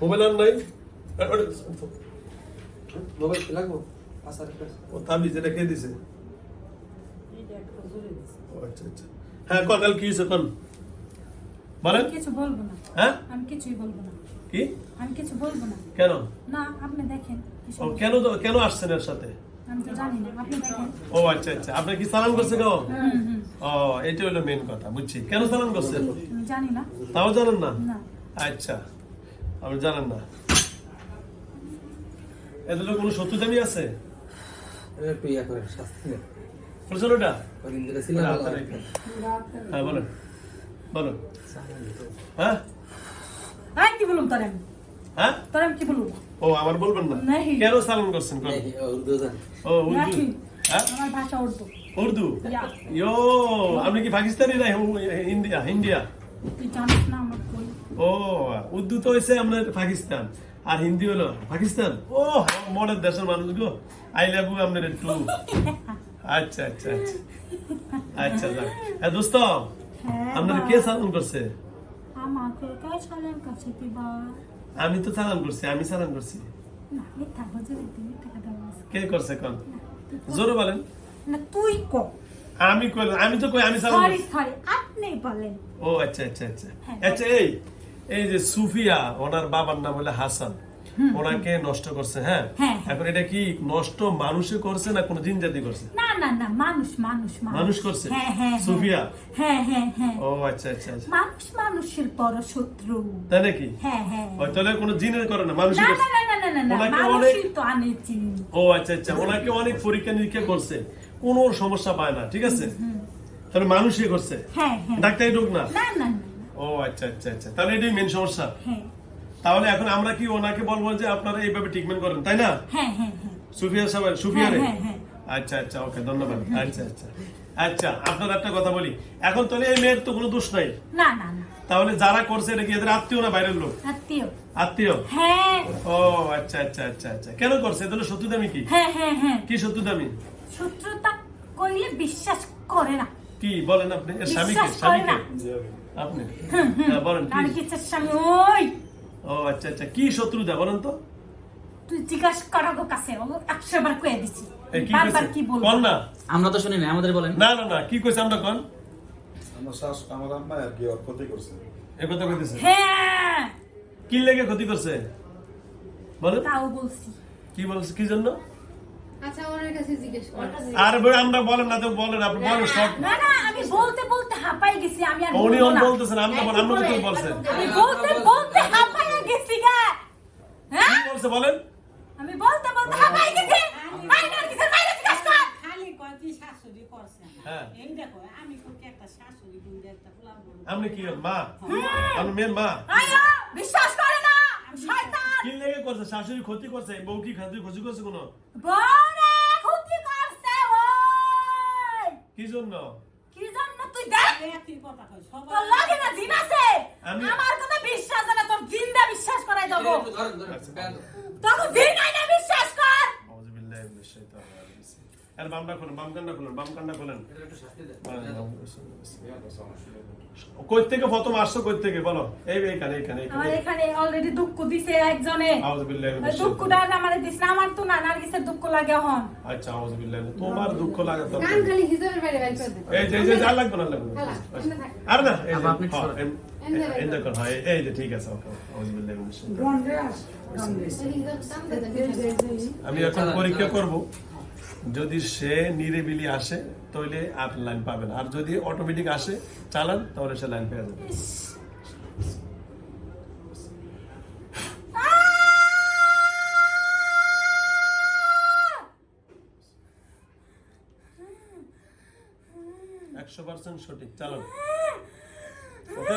Mobile আর নাই? এ, ওটা, mobile লাগবো? আসার ও তাবি যেটা খেয়ে দিছে। এইটা একটা জোরে দিছে। ও আচ্ছা আচ্ছা। হ্যাঁ কন কাল কি হয়েছে কন বলেন। কিছু বলব না। হ্যাঁ? আমি কিছুই বলব না। কি? আমি কিছু বলব না। কেন? না আপনি দেখেন কি ও কেন কেন আসছেন এর সাথে? আমি তো জানি না আপনি দেখেন। ও আচ্ছা আচ্ছা। আপনার কি সালাম করছে কেউ হুম হুম ও এটা হলো মেন কথা বুঝছি। কেন সালাম করছে জানি না। তাও জানেন না? না। আচ্ছা। আপনি জানেন না। এদের কোনো আছে? একটু ইয়া শাস্তি বলছেন ওটা? ভালো। আপনার এখানে। হ্যাঁ বলেন। বলেন। হ্যাঁ? হ্যাঁ কি বলুম তোর হ্যাঁ? তোর কি বলব ও আমার বলবেন না? নাহি। কেন সালাম করছেন? কোন এই, ও উর্দু ও উর্দু। হ্যাঁ? আমার ভাষা উর্দু। উর্দু? ইয়ো। আপনি কি পাকিস্তানি না ইন্ডিয়া ইন্ডিয়া তুই জানিস না আমার কই ও উর্দু তো হয়েছে আমাদের পাকিস্তান আর হিন্দি হলো পাকিস্তান। ও মনের দেশের মানুষগুলো আই লাভ ইউ আপনার একটু আচ্ছা আচ্ছা আচ্ছা। আচ্ছা যাক। হ্যাঁ দোস্ত হ্যাঁ আপনার কে সালাম করছে? আমি তো সালাম করছি আমি সালাম করছি। কে করছে কোন জোরে বলেন। না তুই কো। আমি কই আমি তো কই আমি সালাম সরি করছি। সরি আপনি বলেন। ও আচ্ছা আচ্ছা আচ্ছা। হ্যাঁ। আচ্ছা এই এই যে সুফিয়া ওনার বাবার নাম হলো হাসান। ওনাকে নষ্ট করছে হ্যাঁ? হ্যাঁ। এখন এটা কি নষ্ট মানুষে করছে না কোনো জিন জাতি করছে? না না না মানুষ মানুষ মানুষ। করছে? হ্যাঁ হ্যাঁ হ্যাঁ। সুফিয়া? হ্যাঁ হ্যাঁ হ্যাঁ। ও আচ্ছা আচ্ছা আচ্ছা। মানুষ মানুষের বড় শত্রু তাই নাকি? হ্যাঁ হ্যাঁ। তাহলে কোনো জিনের করে না? মানুষই না না না না না মানুষই তো আনেছি ও আচ্ছা আচ্ছা। ওনাকে অনেক পরীক্ষা নিরীক্ষা করছে। কোনো সমস্যা পায় না ঠিক আছে? তাহলে মানুষই করছে? হ্যাঁ হ্যাঁ। ডাক্তারি রোগ না? না না না। ও আচ্ছা আচ্ছা আচ্ছা। তাহলে এটাই মেন সমস্যা। হ্যাঁ। তাহলে এখন আমরা কি ওনাকে বলব যে আপনারা এইভাবে ট্রিটমেন্ট করেন তাই না? হ্যাঁ হ্যাঁ সুফিয়া সাহেব সুফিয়া রে? আচ্ছা আচ্ছা ওকে ধন্যবাদ। আচ্ছা আচ্ছা। আচ্ছা আপনার একটা কথা বলি। এখন তাহলে এই মেয়ের তো কোনো দোষ নাই? না না তাহলে যারা করছে এটা কি এদের আত্মীয় না বাইরের লোক? আত্মীয়। আত্মীয়? হ্যাঁ। ও আচ্ছা আচ্ছা আচ্ছা আচ্ছা। কেন করছে? এদের শত্রু দামি কি? হ্যাঁ হ্যাঁ হ্যাঁ। কি শত্রু দামি শত্রুতা করলে বিশ্বাস করে না। কি বলেন আপনি? এর স্বামীকে স্বামীকে। আপনি। হ্যাঁ বলেন কি স্বামী? ওই। ও আচ্ছা আচ্ছা। কি শত্রুতা বলেন তো। তুই জিজ্ঞাসা করা গো কাছে ও একশো বার কয়ে দিছি। বারবার কি বলব? কোন না? আমরা তো শুনি না আমাদের বলেন। না না না কি কইছে আমরা কোন? আমার আমার আম্মা আর কি ওর ক্ষতি করছে। এ কথা কইতেছে? হ্যাঁ। কি লেগে ক্ষতি করছে? বলেন। তাও বলছি। কি বলছে কি জন্য? আর বই আমরা বলেন না তো বলেন আপনি বলেন সব। না না আমি বলতে বলতে হাঁপাই গেছি আমি আর উনি অন বলতেছেন আমরা বলেন আমরা কিছু বলছে আমি বলতে বলতে হাঁপাই গেছি গা। হ্যাঁ? কি বলছে বলেন। আমি বলতে বলতে হাঁপাই গেছি। বাইরে কিছু বাইরে জিজ্ঞাস কর। খালি কয় শাশুড়ি করছে হ্যাঁ। এই দেখো আমি কই একটা শাশুড়ি গুন্ডে একটা পোলাও আপনি কি মা? আপনি মেয়ের মা? আয়ো বিশ্বাস করে না শয়তান। কি লেগে করছে? শাশুড়ি ক্ষতি করছে? বউ কি খাদ্য ক্ষতি করছে কোনো? কি জন্য? কি জন্য তুই দেখ? কথা তোর লাগে না জিন আছে? আমার কথা বিশ্বাস না তোর জিন্দা বিশ্বাস করাই দেবো। ব্যাগ তোর জিন আইনা বিশ্বাস কর আউযুবিল্লাহি মিনাশ শাইতানির রাজিম। আর বামটা খুলেন বাম কান্না খুলেন বাম কান্না খুলেন। এটার একটু শাস্তি দেন। কই থেকে প্রথম আসছো কই থেকে বলো। এই এইখানে এইখানে আমার এখানে অলরেডি দুঃখ দিছে একজনে। আউযুবিল্লাহি দুঃখটা আমার দিস না আমার তো না নার্গিসের দুঃখ লাগে হন আচ্ছা আউযুবিল্লাহি তোমার দুঃখ লাগে তো। কান খালি হিজোরের বাইরে বাইর এই যে যে যা লাগবে না লাগবে। থাক। আর না এই যে আপনি হ্যাঁ। এম- এই হ্যাঁ এই যে ঠিক আছে ওকে আউযুবিল্লাহি মিনাশ শাইতানির। আমি এখন পরীক্ষা করব। যদি সে নিরিবিলি আসে, তাহলে আর লাইন পাবেন আর যদি অটোমেটিক আসে, চালান, তাহলে সে লাইন পেয়ে যাবে। একশো পার্সেন্ট সঠিক, চালান। ওকে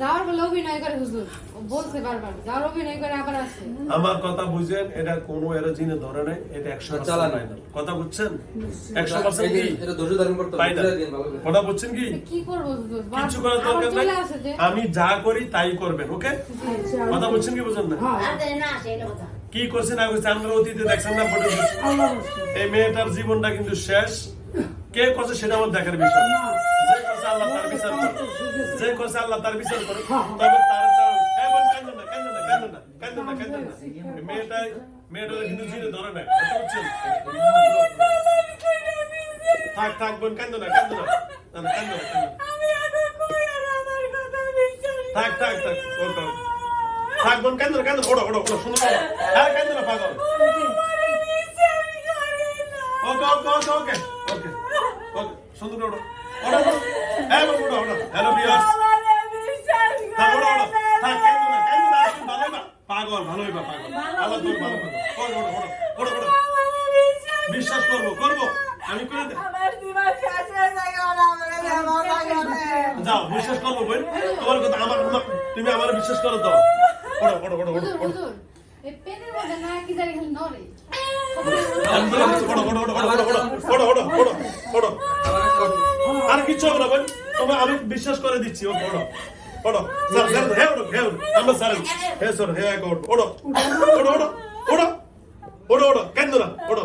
যাওয়ার বলে অভিনয় করে হুজুর। বলছে বারবার যাওয়ার অভিনয় করে আবার আসে। আমার কথা বুঝেন এটা কোনো এরা জিনে ধরে নাই এটা একশো চালা না। পার্সেন্ট কথা বুঝছেন? একশো পার্সেন্ট কি? এটা ধৈর্য ধারণ করতে। কথা বুঝছেন কি? কি করব হুজুর? কিছু করার দরকার নাই। আমি যা করি তাই করবেন ওকে? কথা বুঝছেন কি বুঝেন না? হ্যাঁ। কি করছেন না করছেন আমরা অতীতে দেখছেন না ফটো এই মেয়েটার জীবনটা কিন্তু শেষ। কে করছে সেটা আমার দেখার বিষয়। যে করছে আল্লাহ তার বিচার করে যে করছে আল্লাহ তার বিচার করে তবে তার এই বোন, কান্দো না, কান্দো না, কান্দো না, কান্দো না, কান্দো না। এই মেয়েটাই মেয়েটা কিন্তু জিনে ধরে নাই কথা বুঝছেন থাক থাক বোন কান্দো না কান্দো না। না, না, কান্দো না, না। আর থাক থাক থাক ওকে। থাক বোন কান্দো না কান্দো না, ওড়ো ওড়ো ওড়ো শুনো হ্যাঁ কান্দো না পাগল। ওকে ওকে ওকে ওকে। ওকে সুন্দর ওড়ো। বিশ্বাস করব করব আমি করে দেব যাও বিশ্বাস করব বই তোমার কথা আমার তুমি আমার বিশ্বাস করো তো পড়ো পড়ো পড়ো পড়ো পড়ো আর কিছু হবে না বই তোমার আমি বিশ্বাস করে দিচ্ছি ও পড়ো পড়ো স্যার স্যার হ্যাঁ ওড়ো হ্যাঁ আমরা স্যার হ্যাঁ স্যার হ্যাঁ ওড়ো ওড়ো ওড়ো ওড়ো ഓടോ ഓടോ കെന്തുറ ഓടോ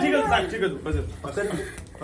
ঠিক আছে ঠিক আছে